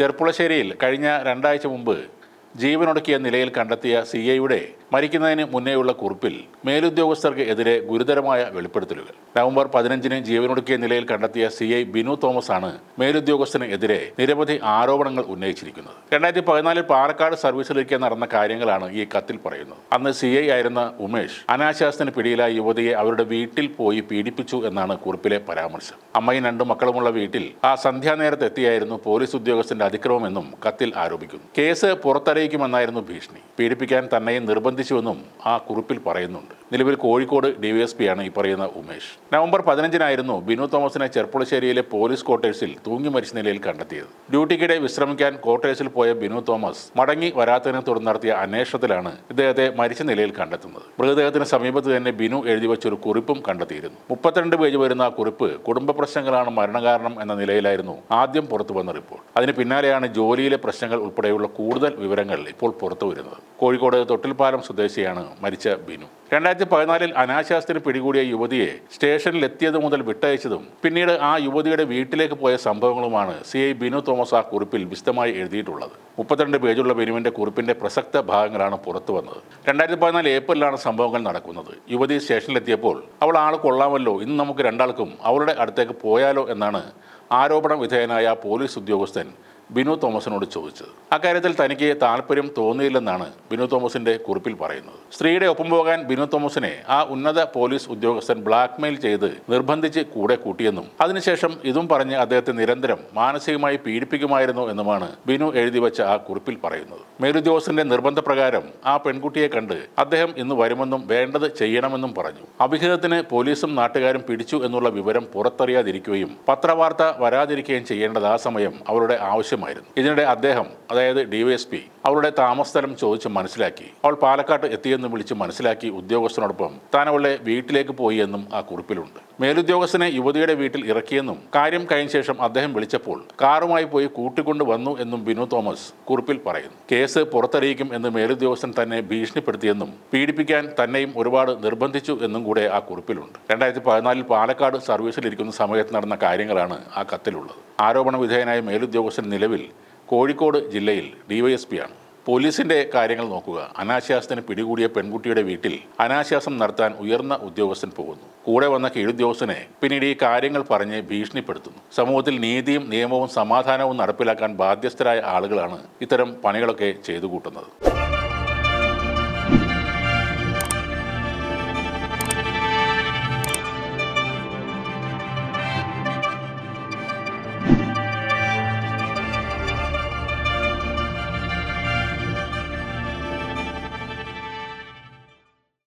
ചെർപ്പുളശ്ശേരിയിൽ കഴിഞ്ഞ രണ്ടാഴ്ച മുമ്പ് ജീവനൊടുക്കിയ നിലയിൽ കണ്ടെത്തിയ സി ഐയുടെ മരിക്കുന്നതിന് മുന്നേയുള്ള കുറിപ്പിൽ മേലുദ്യോഗസ്ഥർക്ക് എതിരെ ഗുരുതരമായ വെളിപ്പെടുത്തലുകൾ. നവംബർ പതിനഞ്ചിന് ജീവനൊടുക്കിയ നിലയിൽ കണ്ടെത്തിയ സി ഐ ബിനു തോമസ് ആണ് മേലുദ്യോഗസ്ഥന് എതിരെ നിരവധി ആരോപണങ്ങൾ ഉന്നയിച്ചിരിക്കുന്നത്. രണ്ടായിരത്തി പതിനാലിൽ പാലക്കാട് സർവീസിലേക്ക് നടന്ന കാര്യങ്ങളാണ് ഈ കത്തിൽ പറയുന്നത്. അന്ന് സി ഐ ആയിരുന്ന ഉമേഷ് അനാശാസത്തിന് പിടിയിലായ യുവതിയെ അവരുടെ വീട്ടിൽ പോയി പീഡിപ്പിച്ചു എന്നാണ് കുറിപ്പിലെ പരാമർശം. അമ്മയും രണ്ടു മക്കളുമുള്ള വീട്ടിൽ ആ സന്ധ്യാനേരത്ത് എത്തിയായിരുന്നു പോലീസ് ഉദ്യോഗസ്ഥന്റെ അതിക്രമമെന്നും കത്തിൽ ആരോപിക്കുന്നു. കേസ് പുറത്തറിയിക്കുമെന്നായിരുന്നു ഭീഷണി. പീഡിപ്പിക്കാൻ തന്നെയും നിർബന്ധിച്ചുവെന്നും ആ കുറിപ്പിൽ പറയുന്നുണ്ട്. നിലവിൽ കോഴിക്കോട് ഡിവൈഎസ്പിയാണ് ഈ പറയുന്ന ഉമേഷ്. നവംബർ പതിനഞ്ചിനായിരുന്നു ബിനു തോമസിനെ ചെർപ്പുളശ്ശേരിയിലെ പോലീസ് ക്വാർട്ടേഴ്സിൽ തൂങ്ങി മരിച്ച നിലയിൽ കണ്ടെത്തിയത്. ഡ്യൂട്ടിക്കിടെ വിശ്രമിക്കാൻ ക്വാർട്ടേഴ്സിൽ പോയ ബിനു തോമസ് മടങ്ങി വരാത്തതിനെ തുടർന്ന് നടത്തിയ അന്വേഷണത്തിലാണ് ഇദ്ദേഹത്തെ മരിച്ച നിലയിൽ കണ്ടെത്തുന്നത്. മൃതദേഹത്തിന് സമീപത്ത് തന്നെ ബിനു എഴുതി വെച്ചൊരു കുറിപ്പും കണ്ടെത്തിയിരുന്നു. മുപ്പത്തിരണ്ട് പേജ് വരുന്ന ആ കുറിപ്പ് കുടുംബ പ്രശ്നങ്ങളാണ് മരണകാരണം എന്ന നിലയിലായിരുന്നു ആദ്യം പുറത്തു വന്ന റിപ്പോർട്ട്. അതിന് പിന്നാലെയാണ് ജോലിയിലെ പ്രശ്നങ്ങൾ ഉൾപ്പെടെയുള്ള കൂടുതൽ വിവരങ്ങൾ ഇപ്പോൾ പുറത്തു വരുന്നത്. കോഴിക്കോട് തൊട്ടിൽപ്പാലം സ്വദേശിയാണ് മരിച്ച ബിനു. രണ്ടായിരത്തി പതിനാലിൽ അനാശാസ്ത്രത്തിന് പിടികൂടിയ യുവതിയെ സ്റ്റേഷനിൽ എത്തിയത് മുതൽ വിട്ടയച്ചതും പിന്നീട് ആ യുവതിയുടെ വീട്ടിലേക്ക് പോയ സംഭവങ്ങളുമാണ് സി ഐ ബിനു തോമസ് ആ കുറിപ്പിൽ വിശദമായി എഴുതിയിട്ടുള്ളത്. മുപ്പത്തിരണ്ട് പേജുള്ള ബിനുവിന്റെ കുറിപ്പിന്റെ പ്രസക്ത ഭാഗങ്ങളാണ് പുറത്തു വന്നത്. രണ്ടായിരത്തി പതിനാല് ഏപ്രിലാണ് സംഭവങ്ങൾ നടക്കുന്നത്. യുവതി സ്റ്റേഷനിലെത്തിയപ്പോൾ അവൾ ആൾ കൊള്ളാമല്ലോ ഇന്ന് നമുക്ക് രണ്ടാൾക്കും അവളുടെ അടുത്തേക്ക് പോയാലോ എന്നാണ് ആരോപണ വിധേയനായ പോലീസ് ഉദ്യോഗസ്ഥൻ ബിനു തോമസിനോട് ചോദിച്ചത്. അക്കാര്യത്തിൽ തനിക്ക് താല്പര്യം തോന്നിയില്ലെന്നാണ് ബിനു തോമസിന്റെ കുറിപ്പിൽ പറയുന്നത്. സ്ത്രീയുടെ ഒപ്പം പോകാൻ ബിനു തോമസിനെ ആ ഉന്നത പോലീസ് ഉദ്യോഗസ്ഥൻ ബ്ലാക്ക്മെയിൽ ചെയ്ത് നിർബന്ധിച്ച് കൂടെ കൂട്ടിയെന്നും അതിനുശേഷം ഇതും പറഞ്ഞ് അദ്ദേഹത്തെ നിരന്തരം മാനസികമായി പീഡിപ്പിക്കുമായിരുന്നു എന്നുമാണ് ബിനു എഴുതി വെച്ച ആ കുറിപ്പിൽ പറയുന്നത്. മേലുദ്യോഗസ്ഥന്റെ നിർബന്ധപ്രകാരം ആ പെൺകുട്ടിയെ കണ്ട് അദ്ദേഹം ഇന്ന് വരുമെന്നും വേണ്ടത് ചെയ്യണമെന്നും പറഞ്ഞു. അഭിഹിതത്തിന് പോലീസും നാട്ടുകാരും പിടിച്ചു എന്നുള്ള വിവരം പുറത്തറിയാതിരിക്കുകയും പത്രവാർത്ത വരാതിരിക്കുകയും ചെയ്യേണ്ടത് ആ സമയം അവരുടെ ആവശ്യമായിരുന്നു. ഇതിനിടെ അദ്ദേഹം അതായത് ഡിവൈഎസ്പി അവളുടെ താമസസ്ഥലം ചോദിച്ച് മനസ്സിലാക്കി. അവൾ പാലക്കാട്ട് എത്തിയെന്ന് വിളിച്ച് മനസ്സിലാക്കി ഉദ്യോഗസ്ഥനോടൊപ്പം താൻ അവളുടെ വീട്ടിലേക്ക് പോയി എന്നും ആ കുറിപ്പിലുണ്ട്. മേലുദ്യോഗസ്ഥനെ യുവതിയുടെ വീട്ടിൽ ഇറക്കിയെന്നും കാര്യം കഴിഞ്ഞ ശേഷം അദ്ദേഹം വിളിച്ചപ്പോൾ കാറുമായി പോയി കൂട്ടിക്കൊണ്ടു വന്നു എന്നും ബിനു തോമസ് കുറിപ്പിൽ പറയുന്നു. കേസ് പുറത്തറിയിക്കും എന്ന് മേലുദ്യോഗസ്ഥൻ തന്നെ ഭീഷണിപ്പെടുത്തിയെന്നും പീഡിപ്പിക്കാൻ തന്നെയും ഒരുപാട് നിർബന്ധിച്ചു എന്നും കൂടെ ആ കുറിപ്പിലുണ്ട്. രണ്ടായിരത്തി പതിനാലിൽ പാലക്കാട് സർവീസിലിരിക്കുന്ന സമയത്ത് നടന്ന കാര്യങ്ങളാണ് ആ കത്തിലുള്ളത്. ആരോപണ വിധേയനായ മേലുദ്യോഗസ്ഥൻ നിലവിൽ കോഴിക്കോട് ജില്ലയിൽ ഡിവൈഎസ്പിയാണ് പോലീസിന്റെ കാര്യങ്ങൾ നോക്കുക. അനാശാസത്തിന് പിടികൂടിയ പെൺകുട്ടിയുടെ വീട്ടിൽ അനാശാസം നടത്താൻ ഉയർന്ന ഉദ്യോഗസ്ഥൻ പോകുന്നു. കൂടെ വന്ന കീഴുദ്യോഗസ്ഥനെ പിന്നീട് ഈ കാര്യങ്ങൾ പറഞ്ഞ് ഭീഷണിപ്പെടുത്തുന്നു. സമൂഹത്തിൽ നീതിയും നിയമവും സമാധാനവും നടപ്പിലാക്കാൻ ബാധ്യസ്ഥരായ ആളുകളാണ് ഇത്തരം പണികളൊക്കെ ചെയ്തു കൂട്ടുന്നത്